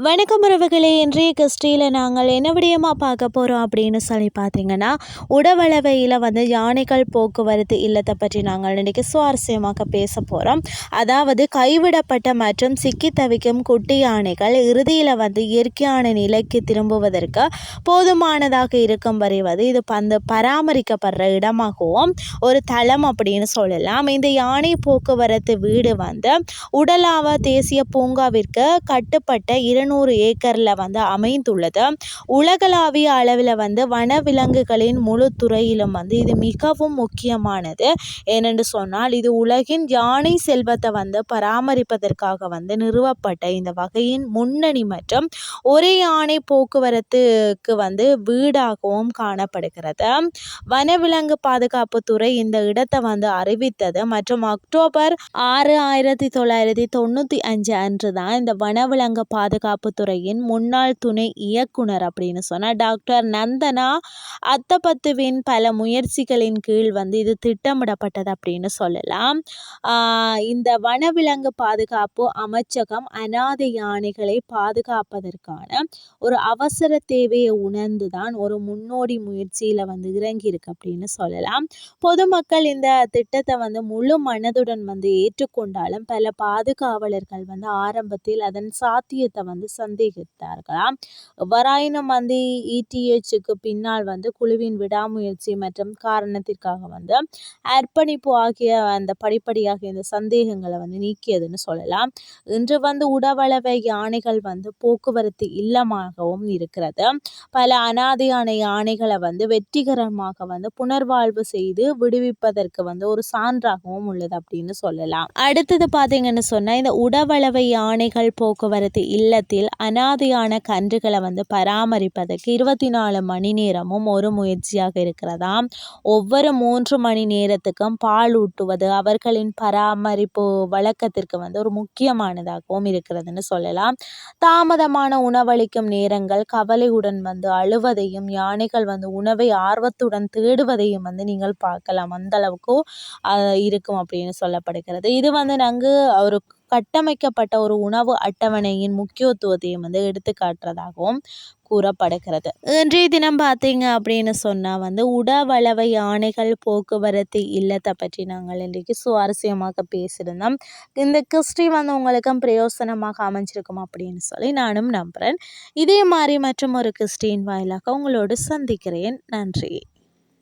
வணக்கம் உறவுகளே இன்றைய கிறிஸ்டியில் நாங்கள் என்ன விடயமாக பார்க்க போகிறோம் அப்படின்னு சொல்லி பார்த்தீங்கன்னா உடவளவையில் வந்து யானைகள் போக்குவரத்து இல்லத்தை பற்றி நாங்கள் இன்றைக்கி சுவாரஸ்யமாக பேச போகிறோம் அதாவது கைவிடப்பட்ட மற்றும் சிக்கி தவிக்கும் குட்டி யானைகள் இறுதியில் வந்து இயற்கையான நிலைக்கு திரும்புவதற்கு போதுமானதாக இருக்கும் வரை வந்து இது பந்து பராமரிக்கப்படுற இடமாகவும் ஒரு தளம் அப்படின்னு சொல்லலாம். இந்த யானை போக்குவரத்து வீடு வந்து உடலாவ தேசிய பூங்காவிற்கு கட்டுப்பட்ட இரண்டு இருநூறு ஏக்கரில் வந்து அமைந்துள்ளது. உலகளாவிய அளவில் வந்து வனவிலங்குகளின் முழு துறையிலும் வந்து இது மிகவும் முக்கியமானது. ஏனென்று சொன்னால் இது உலகின் யானை செல்வத்தை வந்து பராமரிப்பதற்காக வந்து நிறுவப்பட்ட இந்த வகையின் முன்னணி மற்றும் ஒரே யானை போக்குவரத்துக்கு வந்து வீடாகவும் காணப்படுகிறது. வனவிலங்கு பாதுகாப்பு துறை இந்த இடத்தை வந்து அறிவித்தது மற்றும் அக்டோபர் ஆறு ஆயிரத்தி தொள்ளாயிரத்தி தொண்ணூற்றி அஞ்சு அன்று தான் இந்த வனவிலங்கு பாதுகாப்பு பாதுகாப்புத்துறையின் முன்னாள் துணை இயக்குனர் அப்படின்னு சொன்னால் டாக்டர் நந்தனா அத்தபத்துவின் பல முயற்சிகளின் கீழ் வந்து இது திட்டமிடப்பட்டது அப்படின்னு சொல்லலாம். இந்த வனவிலங்கு பாதுகாப்பு அமைச்சகம் அனாதை யானைகளை பாதுகாப்பதற்கான ஒரு அவசர தேவையை உணர்ந்து தான் ஒரு முன்னோடி முயற்சியில் வந்து இறங்கியிருக்கு அப்படின்னு சொல்லலாம். பொதுமக்கள் இந்த திட்டத்தை வந்து முழு மனதுடன் வந்து ஏற்றுக்கொண்டாலும் பல பாதுகாவலர்கள் வந்து ஆரம்பத்தில் அதன் சாத்தியத்தை வந்து சந்தேகித்தார்களாம். எவ்வாறாயினும் வந்து இடிஎச்சுக்கு பின்னால் வந்து குழுவின் விடாமுயற்சி மற்றும் காரணத்திற்காக வந்து அர்ப்பணிப்பு ஆகிய அந்த படிப்படியாக இந்த சந்தேகங்களை வந்து நீக்கியதுன்னு சொல்லலாம். இன்று வந்து உடவளவை யானைகள் வந்து போக்குவரத்து இல்லமாகவும் இருக்கிறது. பல அனாதையான யானைகளை வந்து வெற்றிகரமாக வந்து புனர்வாழ்வு செய்து விடுவிப்பதற்கு வந்து ஒரு சான்றாகவும் உள்ளது அப்படின்னு சொல்லலாம். அடுத்தது பார்த்தீங்கன்னு சொன்னால் இந்த உடவளவை யானைகள் போக்குவரத்து இல்லத்தை பகுதியில் அனாதையான கன்றுகளை வந்து பராமரிப்பதற்கு இருபத்தி நாலு மணி நேரமும் ஒரு முயற்சியாக இருக்கிறதாம். ஒவ்வொரு மூன்று மணி நேரத்துக்கும் பால் ஊட்டுவது அவர்களின் பராமரிப்பு வழக்கத்திற்கு வந்து ஒரு முக்கியமானதாகவும் இருக்கிறதுன்னு சொல்லலாம். தாமதமான உணவளிக்கும் நேரங்கள் கவலையுடன் வந்து அழுவதையும் யானைகள் வந்து உணவை ஆர்வத்துடன் தேடுவதையும் வந்து நீங்கள் பார்க்கலாம். அந்த அளவுக்கு இருக்கும் அப்படின்னு சொல்லப்படுகிறது. இது வந்து நாங்கள் ஒரு கட்டமைக்கப்பட்ட ஒரு உணவு அட்டவணையின் முக்கியத்துவத்தையும் வந்து எடுத்து காட்டுறதாகவும் கூறப்படுகிறது. இன்றைய தினம் பார்த்தீங்க அப்படின்னு சொன்னால் வந்து உடவளவை யானைகள் போக்குவரத்து இல்லத்தை பற்றி நாங்கள் இன்றைக்கு சுவாரஸ்யமாக பேசியிருந்தோம். இந்த கிறிஸ்டி வந்து உங்களுக்கும் பிரயோசனமாக அமைஞ்சிருக்கும் அப்படின்னு சொல்லி நானும் நம்புகிறேன் இதே மாதிரி மற்றும் ஒரு கிறிஸ்டின் வாயிலாக உங்களோடு சந்திக்கிறேன். நன்றி.